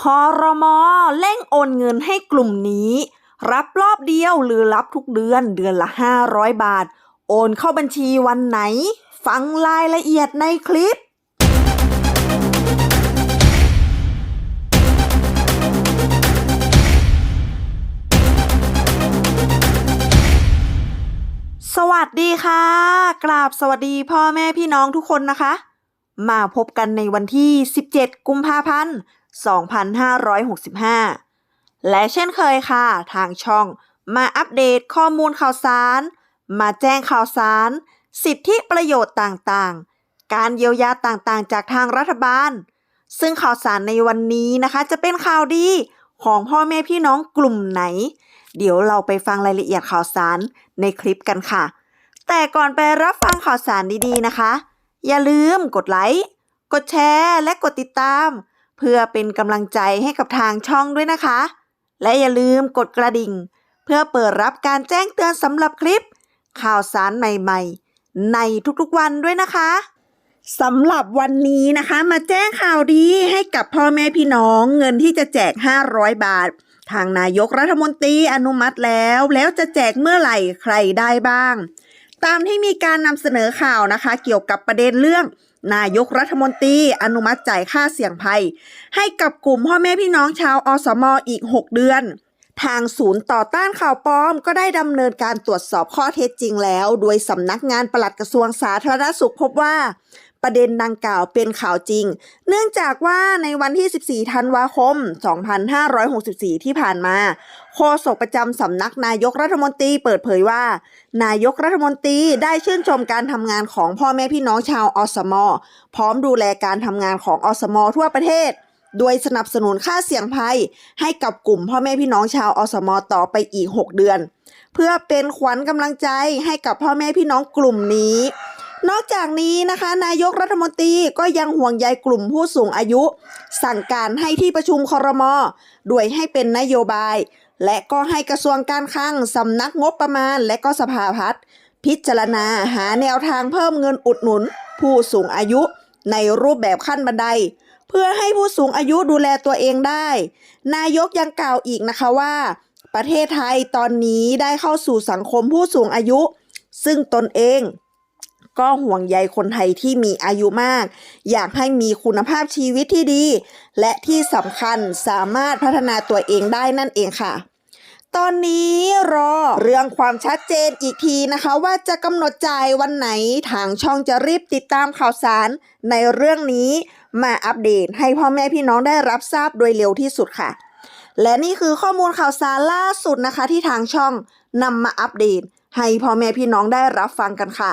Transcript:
คอรมอเร่งโอนเงินให้กลุ่มนี้ รับรอบเดียวหรือรับทุกเดือนเดือนละ 500 บาท โอนเข้าบัญชีวันไหน ฟังรายละเอียดในคลิป สวัสดีค่ะ กราบสวัสดีพ่อแม่พี่น้องทุกคนนะคะ มาพบกันในวันที่ 17 กุมภาพันธ์ 2565 และเช่นเคยค่ะ ทางช่องมาอัปเดตข้อมูลข่าวสาร มาแจ้งข่าวสาร สิทธิประโยชน์ต่างๆ การเยียวยาต่างๆ จากทางรัฐบาล ซึ่งข่าวสารในวันนี้นะคะ จะเป็นข่าวดีของพ่อแม่พี่น้องกลุ่มไหน เดี๋ยวเราไปฟังรายละเอียดข่าวสารในคลิปกันค่ะ แต่ก่อนไปรับฟังข่าวสารดีๆนะคะ อย่าลืมกดไลค์ กดแชร์ และกดติดตาม พื่อเป็นกำลังใจให้กับทางช่องด้วยนะคะ และอย่าลืมกดกระดิ่ง เพื่อเปิดรับการแจ้งเตือนสำหรับคลิป ข่าวสารใหม่ๆ ในทุกๆวันด้วยนะคะสำหรับวันนี้นะคะ มาแจ้งข่าวดีให้กับพ่อแม่พี่น้องเงินที่จะแจก 500 บาท ทางนายกรัฐมนตรีอนุมัติแล้ว แล้วจะแจกเมื่อไหร่ใครได้บ้าง ตามที่มีการนำเสนอข่าวนะคะ เกี่ยวกับประเด็นเรื่อง นายกรัฐมนตรีอนุมัติจ่ายค่าเสี่ยงภัย ให้กับกลุ่มพ่อแม่พี่น้องชาวอสมอีก 6 เดือนทางศูนย์ต่อต้านข่าวปลอม ก็ได้ดำเนินการตรวจสอบข้อเท็จจริงแล้ว โดยสำนักงานปลัดกระทรวงสาธารณสุขพบว่า ประเด็นดังกล่าวเป็นข่าวจริง เนื่องจากว่าในวันที่ 14 ธันวาคม 2564 ที่ผ่านมา โฆษกประจำสำนักนายกรัฐมนตรีเปิดเผยว่า นายกรัฐมนตรีได้ชื่นชมการทำงานของพ่อแม่พี่น้องชาวอสมอพร้อมดูแลการทำงานของอสมอทั่วประเทศโดยสนับสนุนค่าเสี่ยงภัย ให้กับกลุ่มพ่อแม่พี่น้องชาวอสมอต่อไปอีก 6 เดือน เพื่อเป็นขวัญกำลังใจให้กับพ่อแม่พี่น้องกลุ่มนี้ นอกจากนี้นะคะ นายกรัฐมนตรีก็ยังห่วงใยกลุ่มผู้สูงอายุ สั่งการให้ที่ประชุมคอรมอด้วยให้เป็นนโยบาย และก็ให้กระทรวงการคลังสำนักงบประมาณ และก็สภาพัฒน์พิจารณาหาแนวทางเพิ่มเงินอุดหนุน ผู้สูงอายุในรูปแบบขั้นบันได เพื่อให้ผู้สูงอายุดูแลตัวเองได้ นายกยังกล่าวอีกนะคะว่า ประเทศไทยตอนนี้ได้เข้าสู่สังคมผู้สูงอายุ ซึ่งตนเอง ก็ห่วงใยคนไทยที่มีอายุมาก อยากให้มีคุณภาพชีวิตที่ดี และที่สำคัญสามารถพัฒนาตัวเองได้นั่นเองค่ะตอนนี้รอเรื่องความชัดเจนอีกทีนะคะว่าจะกำหนดจ่ายวันไหนทางช่องจะรีบติดตามข่าวสารในเรื่องนี้มาอัปเดตให้พ่อแม่พี่น้องได้รับทราบโดยเร็วที่สุดค่ะ และนี่คือข้อมูลข่าวสารล่าสุดนะคะ ที่ทางช่องนำมาอัปเดต ให้พ่อแม่พี่น้องได้รับฟังกันค่ะ